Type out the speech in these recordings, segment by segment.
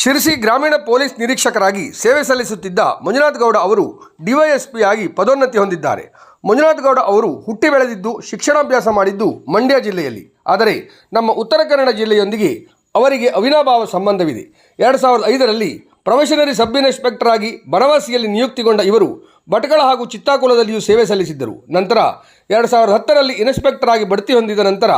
ಶಿರಸಿ ಗ್ರಾಮೀಣ ಪೊಲೀಸ್ ನಿರೀಕ್ಷಕರಾಗಿ ಸೇವೆ ಸಲ್ಲಿಸುತ್ತಿದ್ದ ಮಂಜುನಾಥ್ ಗೌಡ ಅವರು ಡಿವೈಎಸ್ಪಿ ಆಗಿ ಪದೋನ್ನತಿ ಹೊಂದಿದ್ದಾರೆ. ಮಂಜುನಾಥ್ ಗೌಡ ಅವರು ಹುಟ್ಟಿ ಬೆಳೆದಿದ್ದು, ಶಿಕ್ಷಣಾಭ್ಯಾಸ ಮಾಡಿದ್ದು ಮಂಡ್ಯ ಜಿಲ್ಲೆಯಲ್ಲಿ. ಆದರೆ ನಮ್ಮ ಉತ್ತರ ಕನ್ನಡ ಜಿಲ್ಲೆಯೊಂದಿಗೆ ಅವರಿಗೆ ಅವಿನಾಭಾವ ಸಂಬಂಧವಿದೆ. ಎರಡು ಸಾವಿರದ ಐದರಲ್ಲಿ ಪ್ರೊಫೆಷನರಿ ಸಬ್ ಇನ್ಸ್ಪೆಕ್ಟರ್ ಆಗಿ ಬನವಾಸಿಯಲ್ಲಿ ನಿಯುಕ್ತಿಗೊಂಡ ಇವರು ಭಟ್ಕಳ ಹಾಗೂ ಚಿತ್ತಾಕುಲದಲ್ಲಿಯೂ ಸೇವೆ ಸಲ್ಲಿಸಿದ್ದರು. ನಂತರ ಎರಡು ಸಾವಿರದ ಹತ್ತರಲ್ಲಿ ಇನ್ಸ್ಪೆಕ್ಟರ್ ಆಗಿ ಬಡ್ತಿ ಹೊಂದಿದ ನಂತರ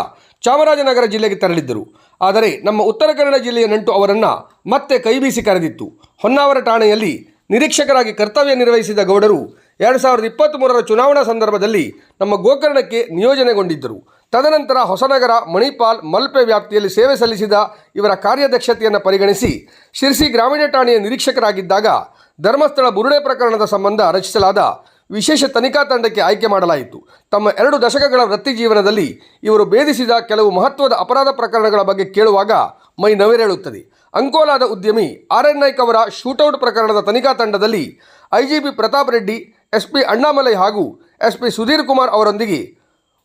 ಚಾಮರಾಜನಗರ ಜಿಲ್ಲೆಗೆ ತೆರಳಿದ್ದರು. ಆದರೆ ನಮ್ಮ ಉತ್ತರ ಕನ್ನಡ ಜಿಲ್ಲೆಯ ನಂಟು ಅವರನ್ನು ಮತ್ತೆ ಕೈಬೀಸಿ ಕರೆದಿತ್ತು. ಹೊನ್ನಾವರ ಠಾಣೆಯಲ್ಲಿ ನಿರೀಕ್ಷಕರಾಗಿ ಕರ್ತವ್ಯ ನಿರ್ವಹಿಸಿದ ಗೌಡರು ಎರಡು ಸಾವಿರದ ಇಪ್ಪತ್ತ್ಮೂರರ ಚುನಾವಣಾ ಸಂದರ್ಭದಲ್ಲಿ ನಮ್ಮ ಗೋಕರ್ಣಕ್ಕೆ ನಿಯೋಜನೆಗೊಂಡಿದ್ದರು. ತದನಂತರ ಹೊಸನಗರ, ಮಣಿಪಾಲ್, ಮಲ್ಪೆ ವ್ಯಾಪ್ತಿಯಲ್ಲಿ ಸೇವೆ ಸಲ್ಲಿಸಿದ ಇವರ ಕಾರ್ಯದಕ್ಷತೆಯನ್ನು ಪರಿಗಣಿಸಿ ಶಿರ್ಸಿ ಗ್ರಾಮೀಣ ಠಾಣೆಯ ನಿರೀಕ್ಷಕರಾಗಿದ್ದಾಗ ಧರ್ಮಸ್ಥಳ ಬುರುಡೆ ಪ್ರಕರಣದ ಸಂಬಂಧ ರಚಿಸಲಾದ ವಿಶೇಷ ತನಿಖಾ ತಂಡಕ್ಕೆ ಆಯ್ಕೆ ಮಾಡಲಾಯಿತು. ತಮ್ಮ ಎರಡು ದಶಕಗಳ ವೃತ್ತಿ ಜೀವನದಲ್ಲಿ ಇವರು ಭೇದಿಸಿದ ಕೆಲವು ಮಹತ್ವದ ಅಪರಾಧ ಪ್ರಕರಣಗಳ ಬಗ್ಗೆ ಕೇಳುವಾಗ ಮೈ ನವಿರೇಳುತ್ತದೆ. ಅಂಕೋಲಾದ ಉದ್ಯಮಿ ಆರ್ ಎನ್ ನಾಯ್ಕ್ ಅವರ ಶೂಟೌಟ್ ಪ್ರಕರಣದ ತನಿಖಾ ತಂಡದಲ್ಲಿ ಐಜಿಪಿ ಪ್ರತಾಪ್ ರೆಡ್ಡಿ, ಎಸ್ಪಿ ಅಣ್ಣಾಮಲೈ ಹಾಗೂ ಎಸ್ಪಿ ಸುಧೀರ್ ಕುಮಾರ್ ಅವರೊಂದಿಗೆ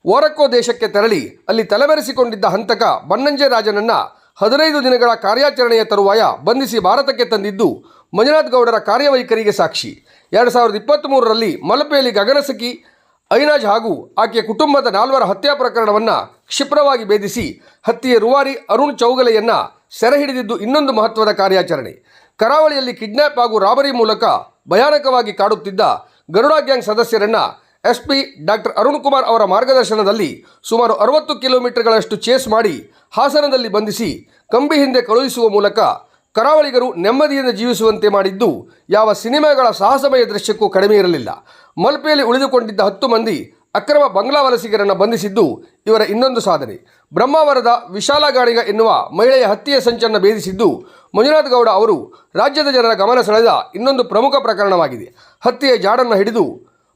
ಓರಕ್ಕೋ ದೇಶಕ್ಕೆ ತೆರಳಿ ಅಲ್ಲಿ ತಲೆಮರೆಸಿಕೊಂಡಿದ್ದ ಹಂತಕ ಬನ್ನಂಜೆ ರಾಜನನ್ನ ಹದಿನೈದು ದಿನಗಳ ಕಾರ್ಯಾಚರಣೆಯ ತರುವಾಯ ಬಂಧಿಸಿ ಭಾರತಕ್ಕೆ ತಂದಿದ್ದು ಮಂಜುನಾಥ್ ಗೌಡರ ಕಾರ್ಯವೈಖರಿಗೆ ಸಾಕ್ಷಿ. ಎರಡು ಸಾವಿರದ ಇಪ್ಪತ್ತ್ಮೂರರಲ್ಲಿ ಮಲಪೆಯಲ್ಲಿ ಗಗನಸಖಿ ಐನಾಜ್ ಹಾಗೂ ಆಕೆಯ ಕುಟುಂಬದ ನಾಲ್ವರ ಹತ್ಯಾ ಪ್ರಕರಣವನ್ನು ಕ್ಷಿಪ್ರವಾಗಿ ಭೇದಿಸಿ ಹತ್ಯೆಯ ರೂವಾರಿ ಅರುಣ್ ಚೌಗಲೆಯನ್ನು ಸೆರೆ ಹಿಡಿದಿದ್ದು ಇನ್ನೊಂದು ಮಹತ್ವದ ಕಾರ್ಯಾಚರಣೆ. ಕರಾವಳಿಯಲ್ಲಿ ಕಿಡ್ನ್ಯಾಪ್ ಹಾಗೂ ರಾಬರಿ ಮೂಲಕ ಭಯಾನಕವಾಗಿ ಕಾಡುತ್ತಿದ್ದ ಗರುಡಾ ಗ್ಯಾಂಗ್ ಸದಸ್ಯರನ್ನ ಎಸ್ಪಿ ಡಾಕ್ಟರ್ ಅರುಣ್ ಕುಮಾರ್ ಅವರ ಮಾರ್ಗದರ್ಶನದಲ್ಲಿ ಸುಮಾರು ಅರವತ್ತು ಕಿಲೋಮೀಟರ್ಗಳಷ್ಟು ಚೇಸ್ ಮಾಡಿ ಹಾಸನದಲ್ಲಿ ಬಂಧಿಸಿ ಕಂಬಿ ಹಿಂದೆ ಕಳುಹಿಸುವ ಮೂಲಕ ಕರಾವಳಿಗರು ನೆಮ್ಮದಿಯಿಂದ ಜೀವಿಸುವಂತೆ ಮಾಡಿದ್ದು, ಯಾವ ಸಿನಿಮಾಗಳ ಸಾಹಸಮಯ ದೃಶ್ಯಕ್ಕೂ ಕಡಿಮೆ ಇರಲಿಲ್ಲ. ಮಲ್ಪೆಯಲ್ಲಿ ಉಳಿದುಕೊಂಡಿದ್ದ ಹತ್ತು ಮಂದಿ ಅಕ್ರಮ ಬಂಗ್ಲಾ ವಲಸಿಗರನ್ನು ಬಂಧಿಸಿದ್ದು ಇವರ ಇನ್ನೊಂದು ಸಾಧನೆ. ಬ್ರಹ್ಮಾವರದ ವಿಶಾಲ ಗಾಡಿಗ ಎನ್ನುವ ಮಹಿಳೆಯ ಹತ್ಯೆಯ ಸಂಚನ್ನು ಭೇದಿಸಿದ್ದು, ಮಂಜುನಾಥ್ ಗೌಡ ಅವರು ರಾಜ್ಯದ ಜನರ ಗಮನ ಸೆಳೆದ ಇನ್ನೊಂದು ಪ್ರಮುಖ ಪ್ರಕರಣವಾಗಿದೆ. ಹತ್ಯೆಯ ಜಾಡನ್ನು ಹಿಡಿದು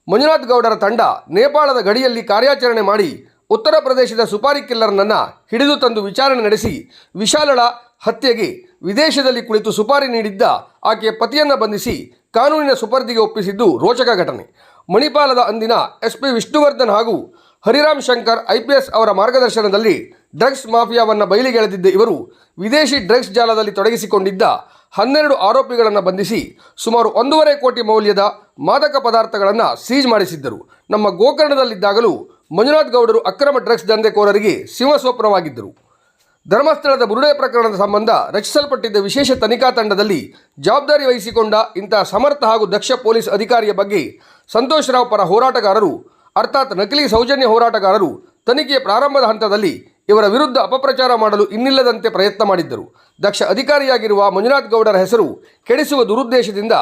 ಮಂಜುನಾಥ್ ಗೌಡರ ತಂಡ ನೇಪಾಳದ ಗಡಿಯಲ್ಲಿ ಕಾರ್ಯಾಚರಣೆ ಮಾಡಿ ಉತ್ತರ ಪ್ರದೇಶದ ಸುಪಾರಿ ಕಿಲ್ಲರ್ನನ್ನು ಹಿಡಿದು ತಂದು ವಿಚಾರಣೆ ನಡೆಸಿ ವಿಶಾಲಳ ಹತ್ಯೆಗೆ ವಿದೇಶದಲ್ಲಿ ಕುಳಿತು ಸುಪಾರಿ ನೀಡಿದ್ದ ಆಕೆಯ ಪತಿಯನ್ನು ಬಂಧಿಸಿ ಕಾನೂನಿನ ಸುಪರ್ದಿಗೆ ಒಪ್ಪಿಸಿದ್ದು ರೋಚಕ ಘಟನೆ. ಮಣಿಪಾಲದ ಅಂದಿನ ಎಸ್ ಪಿ ವಿಷ್ಣುವರ್ಧನ್ ಹಾಗೂ Hariram Shankar I P S ಅವರ ಮಾರ್ಗದರ್ಶನದಲ್ಲಿ ಡ್ರಗ್ಸ್ ಮಾಫಿಯಾವನ್ನು ಬಯಲಿಗೆಳೆದಿದ್ದ ಇವರು ವಿದೇಶಿ ಡ್ರಗ್ಸ್ ಜಾಲದಲ್ಲಿ ತೊಡಗಿಸಿಕೊಂಡಿದ್ದ ಹನ್ನೆರಡು ಆರೋಪಿಗಳನ್ನು ಬಂಧಿಸಿ ಸುಮಾರು ಒಂದೂವರೆ ಕೋಟಿ ಮೌಲ್ಯದ ಮಾದಕ ಪದಾರ್ಥಗಳನ್ನು ಸೀಜ್ ಮಾಡಿಸಿದ್ದರು. ನಮ್ಮ ಗೋಕರ್ಣದಲ್ಲಿದ್ದಾಗಲೂ ಮಂಜುನಾಥ್ ಗೌಡರು ಅಕ್ರಮ ಡ್ರಗ್ಸ್ ದಂಧೆಕೋರರಿಗೆ ಸಿಂಹಸ್ವಪ್ನವಾಗಿದ್ದರು. ಧರ್ಮಸ್ಥಳದ ಬುರುಡೆ ಪ್ರಕರಣದ ಸಂಬಂಧ ರಚಿಸಲ್ಪಟ್ಟಿದ್ದ ವಿಶೇಷ ತನಿಖಾ ತಂಡದಲ್ಲಿ ಜವಾಬ್ದಾರಿ ವಹಿಸಿಕೊಂಡ ಇಂತಹ ಸಮರ್ಥ ಹಾಗೂ ದಕ್ಷ ಪೊಲೀಸ್ ಅಧಿಕಾರಿಯ ಬಗ್ಗೆ ಸಂತೋಷ್ ರಾವ್ ಪರ ಹೋರಾಟಗಾರರು, ಅರ್ಥಾತ್ ನಕಲಿ ಸೌಜನ್ಯ ಹೋರಾಟಗಾರರು ತನಿಖೆಯ ಪ್ರಾರಂಭದ ಹಂತದಲ್ಲಿ ಇವರ ವಿರುದ್ಧ ಅಪಪ್ರಚಾರ ಮಾಡಲು ಇನ್ನಿಲ್ಲದಂತೆ ಪ್ರಯತ್ನ ಮಾಡಿದ್ದರು. ದಕ್ಷ ಅಧಿಕಾರಿಯಾಗಿರುವ ಮಂಜುನಾಥ್ ಗೌಡರ ಹೆಸರು ಕೆಡಿಸುವ ದುರುದ್ದೇಶದಿಂದ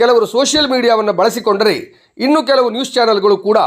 ಕೆಲವರು ಸೋಷಿಯಲ್ ಮೀಡಿಯಾವನ್ನು ಬಳಸಿಕೊಂಡರೆ ಇನ್ನು ಕೆಲವು ನ್ಯೂಸ್ ಚಾನೆಲ್ಗಳು ಕೂಡ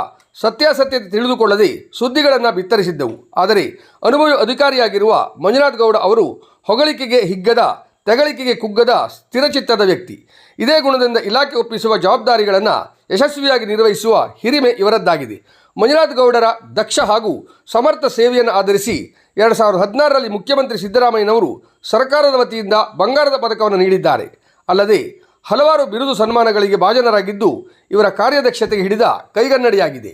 ಸತ್ಯಾಸತ್ಯತೆ ತಿಳಿದುಕೊಳ್ಳದೆ ಸುದ್ದಿಗಳನ್ನು ಬಿತ್ತರಿಸಿದ್ದವು. ಆದರೆ ಅನುಭವಿ ಅಧಿಕಾರಿಯಾಗಿರುವ ಮಂಜುನಾಥ್ ಗೌಡ ಅವರು ಹೊಗಳಿಕೆಗೆ ಹಿಗ್ಗದ, ತೆಗಳಿಕೆಗೆ ಕುಗ್ಗದ ಸ್ಥಿರಚಿತ್ತದ ವ್ಯಕ್ತಿ. ಇದೇ ಗುಣದಿಂದ ಇಲಾಖೆ ಒಪ್ಪಿಸುವ ಜವಾಬ್ದಾರಿಗಳನ್ನು ಯಶಸ್ವಿಯಾಗಿ ನಿರ್ವಹಿಸುವ ಹಿರಿಮೆ ಇವರದ್ದಾಗಿದೆ. ಮಂಜುನಾಥ್ ಗೌಡರ ದಕ್ಷ ಹಾಗೂ ಸಮರ್ಥ ಸೇವೆಯನ್ನು ಆಧರಿಸಿ ಎರಡು ಸಾವಿರದ ಹದಿನಾರರಲ್ಲಿ ಮುಖ್ಯಮಂತ್ರಿ ಸಿದ್ದರಾಮಯ್ಯನವರು ಸರ್ಕಾರದ ವತಿಯಿಂದ ಬಂಗಾರದ ಪದಕವನ್ನು ನೀಡಿದ್ದಾರೆ. ಅಲ್ಲದೆ ಹಲವಾರು ಬಿರುದು ಸನ್ಮಾನಗಳಿಗೆ ಭಾಜನರಾಗಿದ್ದು ಇವರ ಕಾರ್ಯದಕ್ಷತೆಗೆ ಹಿಡಿದ ಕೈಗನ್ನಡಿಯಾಗಿದೆ.